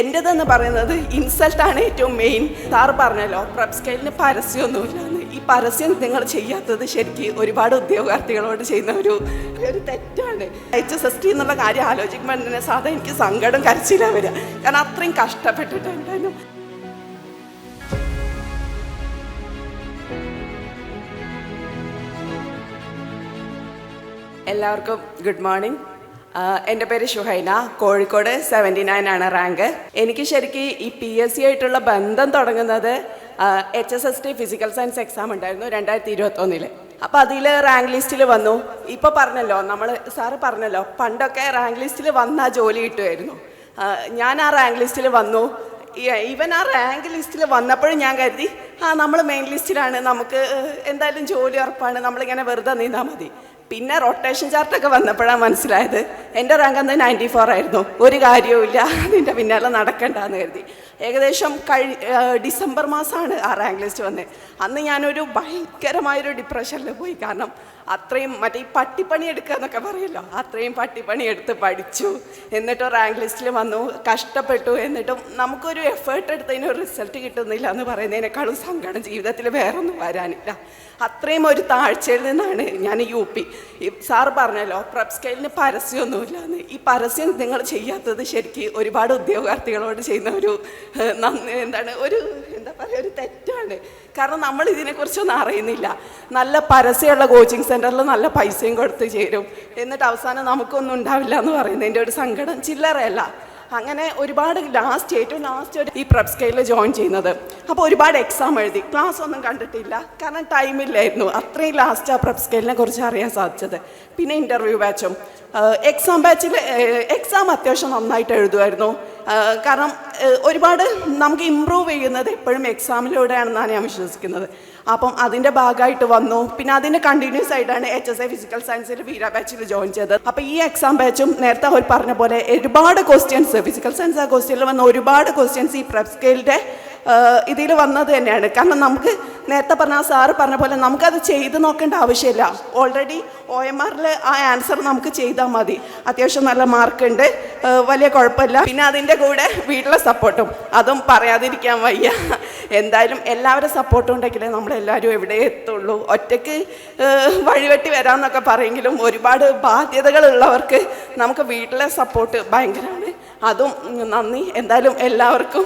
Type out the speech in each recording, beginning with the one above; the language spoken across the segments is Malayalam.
എന്റെതെന്ന് പറയുന്നത് ഇൻസൾട്ടാണ് ഏറ്റവും മെയിൻ സാർ പറഞ്ഞല്ലോ പ്രബ് സ്കെയിലിന് പരസ്യമൊന്നുമില്ലാന്ന് ഈ പരസ്യം നിങ്ങൾ ചെയ്യാത്തത് ശരിക്കും ഒരുപാട് ഉദ്യോഗാർത്ഥികളോട് ചെയ്യുന്ന ഒരു ഒരു തെറ്റാണ്. എച്ച് എസ് എസ് ടി എന്നുള്ള കാര്യം ആലോചിക്കുമ്പോൾ തന്നെ സാധാ എനിക്ക് സങ്കടം കരച്ചില്ല വരിക. കാരണം അത്രയും കഷ്ടപ്പെട്ടിട്ടുണ്ടായിരുന്നു എല്ലാവർക്കും ഗുഡ് മോർണിംഗ് എന്റെ പേര് ഷുഹൈന. കോഴിക്കോട് സെവന്റി നയൻ ആണ് റാങ്ക് എനിക്ക് ശരിക്കും ഈ പി എസ് സി ആയിട്ടുള്ള ബന്ധം തുടങ്ങുന്നത് H S S T physical science exam ഉണ്ടായിരുന്നു രണ്ടായിരത്തി ഇരുപത്തൊന്നിൽ അപ്പോൾ അതിൽ റാങ്ക് ലിസ്റ്റിൽ വന്നു. ഇപ്പോൾ പറഞ്ഞല്ലോ നമ്മൾ സാറ് പറഞ്ഞല്ലോ പണ്ടൊക്കെ റാങ്ക് ലിസ്റ്റിൽ വന്നാൽ ജോലി കിട്ടുമായിരുന്നു ഞാൻ ആ റാങ്ക് ലിസ്റ്റിൽ വന്നു. ഈവൻ ആ റാങ്ക് ലിസ്റ്റിൽ വന്നപ്പോഴും ഞാൻ കരുതി ആ നമ്മൾ മെയിൻ ലിസ്റ്റിലാണ് നമുക്ക് എന്തായാലും ജോലി ഉറപ്പാണ്. നമ്മളിങ്ങനെ വെറുതെ നീന്താൽ മതി. പിന്നെ റൊട്ടേഷൻ ചാർട്ടൊക്കെ വന്നപ്പോഴാണ് മനസ്സിലായത്. എന്റെ റാങ്ക് അന്ന് നയന്റി ഫോർ ആയിരുന്നു. ഒരു കാര്യവുമില്ല അതിന്റെ പിന്നാലെ നടക്കണ്ടെന്ന് കരുതി. ഏകദേശം കഴി ഡിസംബർ മാസമാണ് ആ റാങ്ക് ലിസ്റ്റ് വന്നത് അന്ന് ഞാനൊരു ഭയങ്കരമായൊരു ഡിപ്രഷനിൽ പോയി. കാരണം അത്രയും മറ്റേ ഈ പട്ടിപ്പണി എടുക്കുക എന്നൊക്കെ പറയുമല്ലോ അത്രയും പട്ടിപ്പണി എടുത്ത് പഠിച്ചു. എന്നിട്ട് റാങ്ക് ലിസ്റ്റിൽ വന്നു. കഷ്ടപ്പെട്ടു. എന്നിട്ടും നമുക്കൊരു എഫേർട്ട് എടുത്തതിന് ഒരു റിസൾട്ട് കിട്ടുന്നില്ല എന്ന് പറയുന്നതിനേക്കാളും സങ്കടം ജീവിതത്തിൽ വേറൊന്നും വരാനില്ല. അത്രയും ഒരു താഴ്ചയിൽ നിന്നാണ് ഞാൻ യു പി. സാർ പറഞ്ഞല്ലോ പ്രബ് സ്കെയിലിന് പരസ്യമൊന്നുമില്ലാന്ന് ഈ പരസ്യം നിങ്ങൾ ചെയ്യാത്തത് ശരിക്കും ഒരുപാട് ഉദ്യോഗാർത്ഥികളോട് ചെയ്യുന്ന ഒരു നന്ദി എന്താണ് ഒരു എന്താ പറയുക ഒരു തെറ്റാണ്. കാരണം നമ്മൾ ഇതിനെക്കുറിച്ചൊന്നും അറിയുന്നില്ല. നല്ല പരസ്യമുള്ള കോച്ചിങ് സെന്ററിൽ നല്ല പൈസയും കൊടുത്ത് ചേരും. എന്നിട്ട് അവസാനം നമുക്കൊന്നും ഉണ്ടാവില്ല എന്ന് പറയുന്നതിന്റെ ഒരു സങ്കടം ചില്ലറയല്ല. അങ്ങനെ ഒരുപാട് ലാസ്റ്റ് ഏറ്റവും ലാസ്റ്റ് ഒരു ഈ പ്രബ് സ്കെയിലിൽ ജോയിൻ ചെയ്യുന്നത്. അപ്പോൾ ഒരുപാട് എക്സാം എഴുതി. ക്ലാസ് ഒന്നും കണ്ടിട്ടില്ല. കാരണം ടൈമില്ലായിരുന്നു അത്രയും ലാസ്റ്റ് ആ പ്രബ് സ്കെയിലിനെ കുറിച്ച് അറിയാൻ സാധിച്ചത്. പിന്നെ ഇന്റർവ്യൂ ബാച്ചും എക്സാം ബാച്ചിൽ എക്സാം അത്യാവശ്യം നന്നായിട്ട് എഴുതുമായിരുന്നു. കാരണം ഒരുപാട് നമുക്ക് ഇമ്പ്രൂവ് ചെയ്യുന്നത് എപ്പോഴും എക്സാമിലൂടെയാണെന്നാണ് ഞാൻ വിശ്വസിക്കുന്നത്. അപ്പം അതിന്റെ ഭാഗമായിട്ട് വന്നു. പിന്നെ അതിന്റെ കണ്ടിന്യൂസ് ആയിട്ടാണ് എച്ച് എസ് ഐ ഫിസിക്കൽ സയൻസിൽ വീര ബാച്ചിൽ ജോയിൻ ചെയ്തത്. അപ്പം ഈ എക്സാം ബാച്ചും നേരത്തെ അവർ പറഞ്ഞ പോലെ ഒരുപാട് ക്വസ്റ്റ്യൻസ് ഫിസിക്കൽ സയൻസ് ആ ക്വസ്റ്റ്യനിൽ വന്ന ഒരുപാട് ക്വസ്റ്റ്യൻസ് ഈ പ്രെപ് സ്കെയിലിന്റെ ഇതിൽ വന്നത് തന്നെയാണ്. കാരണം നമുക്ക് നേരത്തെ പറഞ്ഞ സാറ് പറഞ്ഞ പോലെ നമുക്കത് ചെയ്ത് നോക്കേണ്ട ആവശ്യമില്ല. ഓൾറെഡി ഒ എം ആറിൽ ആ ആൻസർ നമുക്ക് ചെയ്താൽ മതി. അത്യാവശ്യം നല്ല മാർക്കുണ്ട്. വലിയ കുഴപ്പമില്ല. പിന്നെ അതിന്റെ കൂടെ വീട്ടിലെ സപ്പോർട്ടും. അതും പറയാതിരിക്കാൻ വയ്യ. എന്തായാലും എല്ലാവരും സപ്പോർട്ടും ഉണ്ടെങ്കിലേ നമ്മളെല്ലാവരും എവിടെ എത്തുള്ളൂ. ഒറ്റയ്ക്ക് വഴിവെട്ടി വരാമെന്നൊക്കെ പറയെങ്കിലും ഒരുപാട് ബാധ്യതകളുള്ളവർക്ക് നമുക്ക് വീട്ടിലെ സപ്പോർട്ട് ഭയങ്കരമാണ്. അതും നന്ദി. എന്തായാലും എല്ലാവർക്കും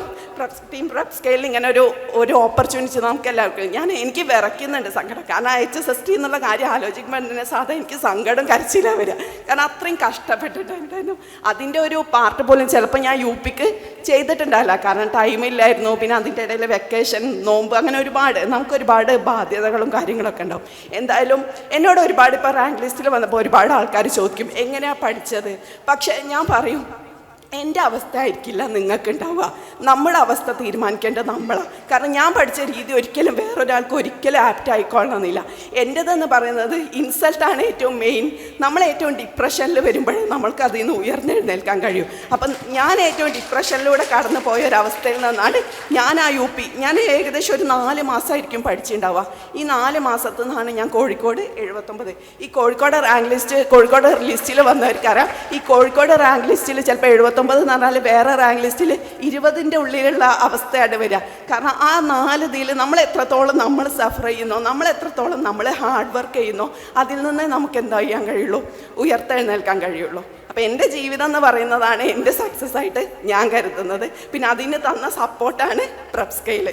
ടീം പ്രപ് സ്കെയിലിൽ ഇങ്ങനെ ഒരു ഒരു ഓപ്പർച്യൂണിറ്റി നമുക്ക് എല്ലാവർക്കും ഞാൻ എനിക്ക് വിറയ്ക്കുന്നുണ്ട് സങ്കടം. കാരണം എച്ച് എസ് എസ് ടി എന്നുള്ള കാര്യം ആലോചിക്കുമ്പോൾ തന്നെ സാധാ എനിക്ക് സങ്കടം കരച്ചില്ല വരിക. കാരണം അത്രയും കഷ്ടപ്പെട്ടിട്ട് എന്തായാലും അതിന്റെ ഒരു പാർട്ട് പോലും ചിലപ്പോൾ ഞാൻ യു പിക്ക് ചെയ്തിട്ടുണ്ടാവില്ല. കാരണം ടൈമില്ലായിരുന്നു പിന്നെ അതിന്റെ ഇടയിൽ വെക്കേഷൻ നോമ്പ് അങ്ങനെ ഒരുപാട് നമുക്ക് ഒരുപാട് ബാധ്യതകളും കാര്യങ്ങളൊക്കെ ഉണ്ടാവും. എന്തായാലും എന്നോട് ഒരുപാട് ഇപ്പോൾ റാങ്ക് ലിസ്റ്റിൽ വന്നപ്പോൾ ഒരുപാട് ആൾക്കാർ ചോദിക്കും എങ്ങനെയാണ് പഠിച്ചത്? പക്ഷേ ഞാൻ പറയും എന്റെ അവസ്ഥ ആയിരിക്കില്ല നിങ്ങൾക്ക് ഉണ്ടാവുക നമ്മുടെ അവസ്ഥ തീരുമാനിക്കേണ്ടത് നമ്മളാണ് കാരണം ഞാൻ പഠിച്ച രീതി ഒരിക്കലും വേറൊരാൾക്ക് ഒരിക്കലും ആപ്റ്റ് ആയിക്കൊള്ളണമെന്നില്ല. എന്റെതെന്ന് പറയുന്നത് ഇൻസൾട്ടാണ് ഏറ്റവും മെയിൻ നമ്മൾ ഏറ്റവും ഡിപ്രഷനിൽ വരുമ്പോഴേ നമ്മൾക്ക് അതിൽ നിന്ന് ഉയർന്നെഴുന്നേൽക്കാൻ കഴിയും. അപ്പം ഞാൻ ഏറ്റവും ഡിപ്രഷനിലൂടെ കടന്നു പോയ ഒരവസ്ഥയിൽ നിന്നാണ് ഞാൻ ആ യു പി ഞാൻ ഏകദേശം ഒരു നാല് മാസമായിരിക്കും പഠിച്ചിട്ടുണ്ടാവുക. ഈ നാല് മാസത്തു നിന്നാണ് ഞാൻ കോഴിക്കോട് എഴുപത്തൊമ്പത്. ഈ കോഴിക്കോട് റാങ്ക് ലിസ്റ്റ് കോഴിക്കോട് ലിസ്റ്റിൽ വന്നവർക്കറിയാം ഈ കോഴിക്കോട് റാങ്ക് ലിസ്റ്റിൽ ചിലപ്പോൾ എഴുപത്തൊമ്പത് എന്ന് പറഞ്ഞാൽ വേറെ റാങ്ക് ലിസ്റ്റിൽ ഇരുപതിന്റെ ഉള്ളിലുള്ള അവസ്ഥയാണ് വരിക. കാരണം ആ നാല് ഇതിൽ നമ്മൾ എത്രത്തോളം നമ്മൾ സഫർ ചെയ്യുന്നോ നമ്മൾ എത്രത്തോളം നമ്മൾ ഹാർഡ് വർക്ക് ചെയ്യുന്നോ അതിൽ നിന്ന് നമുക്ക് എന്താ ചെയ്യാൻ കഴിയുള്ളൂ? ഉയർത്തെഴുന്നേൽക്കാൻ കഴിയുള്ളൂ. അപ്പോൾ എന്റെ ജീവിതം എന്ന് പറയുന്നതാണ് എന്റെ സക്സസ് ആയിട്ട് ഞാൻ കരുതുന്നത്. പിന്നെ അതിന് തന്ന സപ്പോർട്ടാണ് പ്രപ്സ്കയിൽ